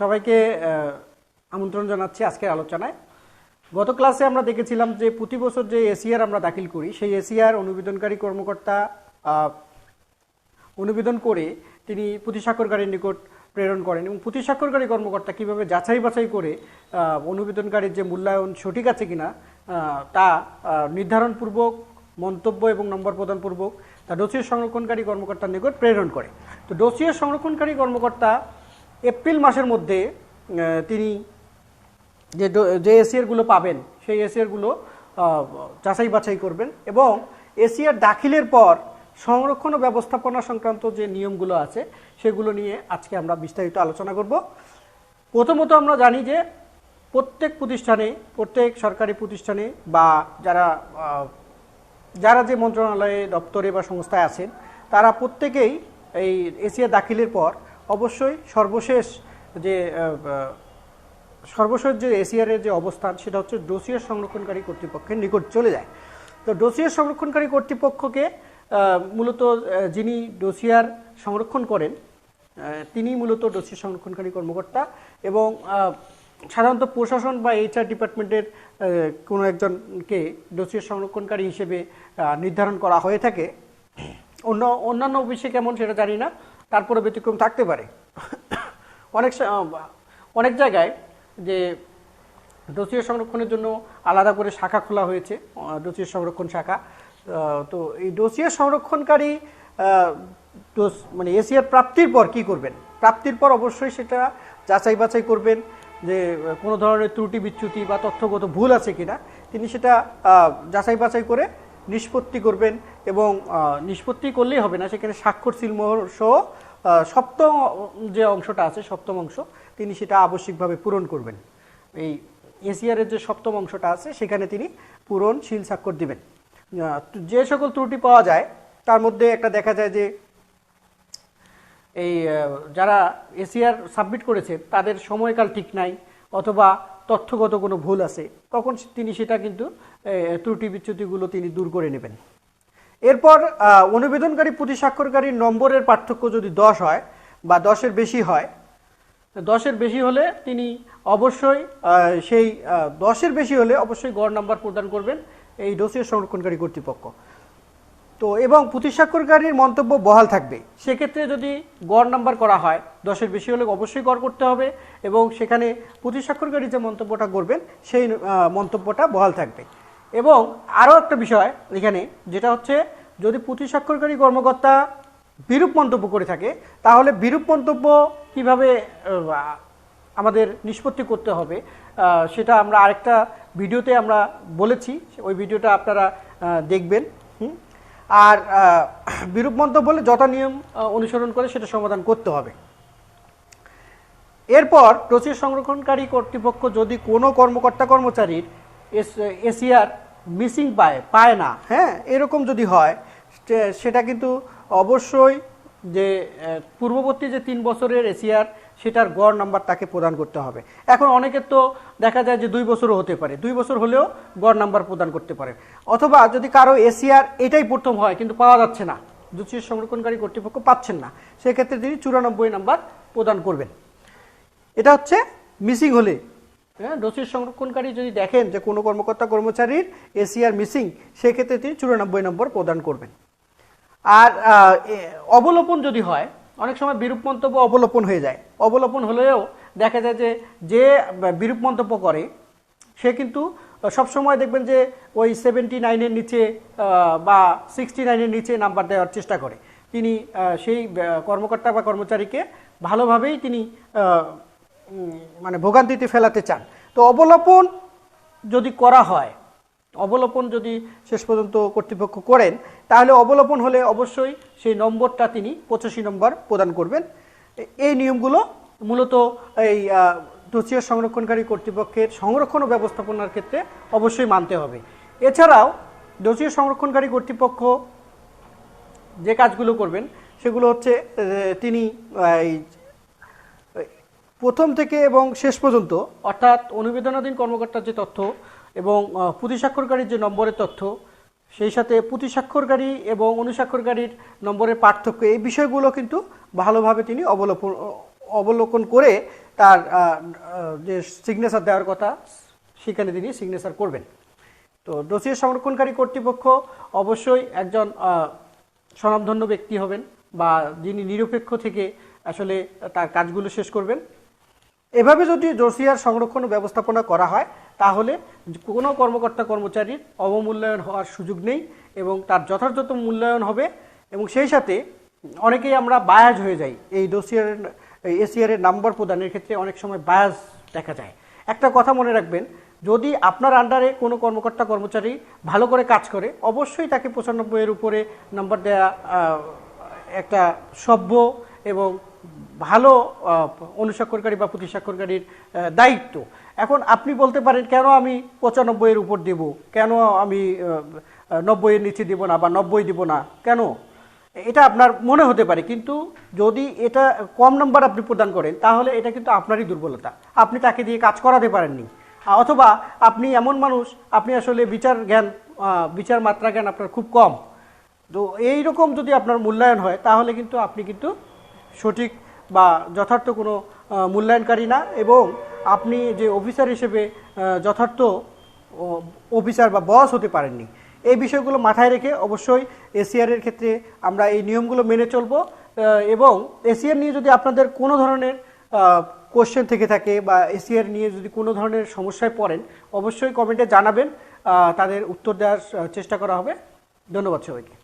সবাইকে আমন্ত্রণ জানাচ্ছি আজকের আলোচনায়। গত ক্লাসে আমরা দেখেছিলাম যে প্রতি বছর যে এসিআর আমরা দাখিল করি, সেই এসিআর অনুবেদনকারী কর্মকর্তা অনুবেদন করে তিনি প্রতিস্বাক্ষরকারীর নিকট প্রেরণ করেন এবং প্রতিস্বাক্ষরকারী কর্মকর্তা কীভাবে যাচাই বাছাই করে অনুবেদনকারীর যে মূল্যায়ন সঠিক আছে কিনা তা নির্ধারণপূর্বক, মন্তব্য এবং নম্বর প্রদানপূর্বক, তা ডোসিয়ার সংরক্ষণকারী কর্মকর্তার নিকট প্রেরণ করে। তো ডোসিয়ার সংরক্ষণকারী কর্মকর্তা এপ্রিল মাসের মধ্যে তিনি যে যে এসিআরগুলো পাবেন, সেই এসিআরগুলো যাচাই বাছাই করবেন এবং এসিআর দাখিলের পর সংরক্ষণ ও ব্যবস্থাপনা সংক্রান্ত যে নিয়মগুলো আছে, সেগুলো নিয়ে আজকে আমরা বিস্তারিত আলোচনা করব। প্রথমত আমরা জানি যে প্রত্যেক প্রতিষ্ঠানে, প্রত্যেক সরকারি প্রতিষ্ঠানে বা যারা যারা যে মন্ত্রণালয়ে দপ্তরে বা সংস্থায় আছেন, তারা প্রত্যেকেই এই এসিআর দাখিলের পর অবশ্যই সর্বশেষ যে সর্বশেষ যে এসিআরের যে অবস্থান, সেটা হচ্ছে ডোসিয়ার সংরক্ষণকারী কর্তৃপক্ষের নিকট চলে যায়। তো ডোসিয়ার সংরক্ষণকারী কর্তৃপক্ষকে মূলত যিনি ডোসিয়ার সংরক্ষণ করেন তিনি মূলত ডোসিয়ার সংরক্ষণকারী কর্মকর্তা এবং সাধারণত প্রশাসন বা এইচআর ডিপার্টমেন্টের কোনো একজনকে ডোসিয়ার সংরক্ষণকারী হিসেবে নির্ধারণ করা হয়ে থাকে। অন্য, অন্যান্য অফিসে কেমন সেটা জানি না। তারপরে ব্যতিক্রম থাকতে পারে। অনেক অনেক জায়গায় যে ডোসিয়ার সংরক্ষণের জন্য আলাদা করে শাখা খোলা হয়েছে আহ, ডোসিয়ার সংরক্ষণ শাখা। তো এই ডোসিয়ার সংরক্ষণকারী মানে এসিয়ার প্রাপ্তির পর কি করবেন? প্রাপ্তির পর অবশ্যই সেটা যাচাই বাছাই করবেন যে কোনো ধরনের ত্রুটি বিচ্যুতি বা তথ্যগত ভুল আছে কিনা। তিনি সেটা যাচাই বাছাই করে নিষ্পত্তি করবেন এবং নিষ্পত্তি করলেই হবে না, সেখানে স্বাক্ষর সিলমোহর সহ সপ্তম যে অংশটা আছে, সপ্তম অংশ, তিনি সেটা আবশ্যিকভাবে পূরণ করবেন। এই এসিআরের যে সপ্তম অংশটা আছে, সেখানে তিনি পূরণ শিল স্বাক্ষর দিবেন। যে সকল ত্রুটি পাওয়া যায়, তার মধ্যে একটা দেখা যায় যে, এই যারা এসিআর সাবমিট করেছে, তাদের সময়কাল ঠিক নাই, অথবা তথ্যগত কোনো ভুল আছে, তখন তিনি সেটা কিন্তু ত্রুটি বিচ্যুতিগুলো তিনি দূর করে নেবেন। এরপর অনুবেদনকারী প্রতিস্বাক্ষরকারীর নম্বরের পার্থক্য যদি দশ হয়, বা দশের বেশি হয়, দশের বেশি হলে তিনি অবশ্যই সেই দশের বেশি হলে অবশ্যই গড় নাম্বার প্রদান করবেন এই ডোসিয়ার সংরক্ষণকারী কর্তৃপক্ষ। তো এবং প্রতিস্বাক্ষরকারীর মন্তব্য বহাল থাকবে। সেক্ষেত্রে যদি গড় নাম্বার করা হয়, দশের বেশি হলে অবশ্যই গড় করতে হবে এবং সেখানে প্রতিস্বাক্ষরকারী যে মন্তব্যটা করবেন, সেই মন্তব্যটা বহাল থাকবে। এবং আরও একটা বিষয় এখানে, যেটা হচ্ছে যদি প্রতিস্বাক্ষরকারী কর্মকর্তা বিরূপ মন্তব্য করে থাকে, তাহলে বিরূপ মন্তব্য কীভাবে আমাদের নিষ্পত্তি করতে হবে সেটা আমরা আরেকটা ভিডিওতে আমরা বলেছি, ওই ভিডিওটা আপনারা দেখবেন। হুম? আর বিরূপ মন্তব্য বলে যথা নিয়ম অনুসরণ করে সেটা সমাধান করতে হবে। এরপর প্রচুর সংরক্ষণকারী কর্তৃপক্ষ যদি কোনো কর্মকর্তা কর্মচারীর এসিআর মিসিং পায় পায় না হ্যাঁ এরকম যদি হয় সেটা কিন্তু অবশ্যই যে পূর্ববর্তী যে তিন বছরের এসিআর সেটার গড় নাম্বার তাকে প্রদান করতে হবে। এখন অনেকের তো দেখা যায় যে দুই বছরও হতে পারে। দুই বছর হলেও গড় নাম্বার প্রদান করতে পারে। অথবা যদি কারও এসিআর এটাই প্রথম হয়, কিন্তু পাওয়া যাচ্ছে না দ্বিতীয় সংরক্ষণকারী কর্তৃপক্ষ পাচ্ছেন না, সেক্ষেত্রে তিনি চুরানব্বই নাম্বার প্রদান করবেন। এটা হচ্ছে মিসিং হলে। হ্যাঁ ডোসির সংরক্ষণকারী যদি দেখেন যে কোনো কর্মকর্তা, কর্মচারীর এসিআর মিসিং সেক্ষেত্রে তিনি চুরানব্বই নম্বর প্রদান করবেন। আর অবলোপন যদি হয় অনেক সময় বিরূপ মন্তব্য অবলোপন হয়ে যায়। অবলোপন হলেও দেখা যায় যে যে বিরূপ মন্তব্য করে, সে কিন্তু সবসময় দেখবেন যে, ওই সেভেন্টি নাইনের নিচে বা সিক্সটি নাইনের নিচে নাম্বার দেওয়ার চেষ্টা করে। তিনি সেই কর্মকর্তা বা কর্মচারীকে ভালোভাবেই তিনি মানে ভোগান্তিতে ফেলাতে চান। তো অবলোপন যদি করা হয়, অবলোপন যদি শেষ পর্যন্ত কর্তৃপক্ষ করেন, তাহলে অবলোপন হলে অবশ্যই সেই নম্বরটা তিনি পঁচাশি নম্বর প্রদান করবেন। এই নিয়মগুলো মূলত এই দোষীয় সংরক্ষণকারী কর্তৃপক্ষের সংরক্ষণ ও ব্যবস্থাপনার ক্ষেত্রে অবশ্যই মানতে হবে। এছাড়াও দোষীয় সংরক্ষণকারী কর্তৃপক্ষ যে কাজগুলো করবেন, সেগুলো হচ্ছে তিনি এই প্রথম থেকে এবং শেষ পর্যন্ত, অর্থাৎ অনুবেদনাধীন কর্মকর্তার যে তথ্য এবং প্রতিস্বাক্ষরকারীর যে নম্বরের তথ্য সেই সাথে প্রতিস্বাক্ষরকারী এবং অনুস্বাক্ষরকারীর নম্বরের পার্থক্য এই বিষয়গুলো কিন্তু ভালোভাবে তিনি অবলোপন, অবলোকন করে তার যে সিগনেচার দেওয়ার কথা, সেখানে তিনি সিগনেচার করবেন। তো ডোসিয়ার সংরক্ষণকারী কর্তৃপক্ষ অবশ্যই একজন স্বনামধন্য ব্যক্তি হবেন বা যিনি নিরপেক্ষ থেকে আসলে তার কাজগুলো শেষ করবেন। এভাবে যদি ডোসিয়ার সংরক্ষণ ব্যবস্থাপনা করা হয় তাহলে কোনো কর্মকর্তা কর্মচারীর অবমূল্যায়ন হওয়ার সুযোগ নেই এবং তার যথাযথ মূল্যায়ন হবে এবং সেই সাথে অনেকেই আমরা বায়াজ হয়ে যাই। এই ডোসিয়ার এসিআরের নাম্বার প্রদানের ক্ষেত্রে অনেক সময় বায়াজ দেখা যায়। একটা কথা মনে রাখবেন যদি আপনার আন্ডারে কোনো কর্মকর্তা কর্মচারী ভালো করে কাজ করে অবশ্যই তাকে পঁচানব্বই এর উপরে নাম্বার আহ, একটা সভ্য এবং ভালো অনুস্বাক্ষরকারী বা প্রতিস্বাক্ষরকারীর দায়িত্ব। এখন আপনি বলতে পারেন, কেন আমি পঁচানব্বই এর উপর দেব? কেন আমি নব্বই এর নিচে দিব না বা নব্বই দিব না? কেন? এটা আপনার মনে হতে পারে, কিন্তু যদি এটা কম নাম্বার আপনি প্রদান করেন, তাহলে এটা কিন্তু আপনারই দুর্বলতা। আপনি তাকে দিয়ে কাজ করাতে পারেননি। অথবা আপনি এমন মানুষ, আপনি আসলে বিচার জ্ঞান বিচার মাত্রা জ্ঞান আপনার খুব কম। তো এই রকম যদি আপনার মূল্যায়ন হয়, তাহলে কিন্তু আপনি কিন্তু সঠিক বা যথার্থ কোনো মূল্যায়নকারী না এবং আপনি যে অফিসার হিসেবে যথার্থ অফিসার বা বস হতে পারেননি। এই বিষয়গুলো মাথায় রেখে অবশ্যই এসিআরের ক্ষেত্রে আমরা এই নিয়মগুলো মেনে চলবো এবং এসিআর নিয়ে যদি আপনাদের কোনো ধরনের কোশ্চেন থেকে থাকে বা এসিআর নিয়ে যদি কোনো ধরনের সমস্যায় পড়েন, অবশ্যই কমেন্টে জানাবেন তাদের উত্তর দেওয়ার চেষ্টা করা হবে। ধন্যবাদ সবাইকে।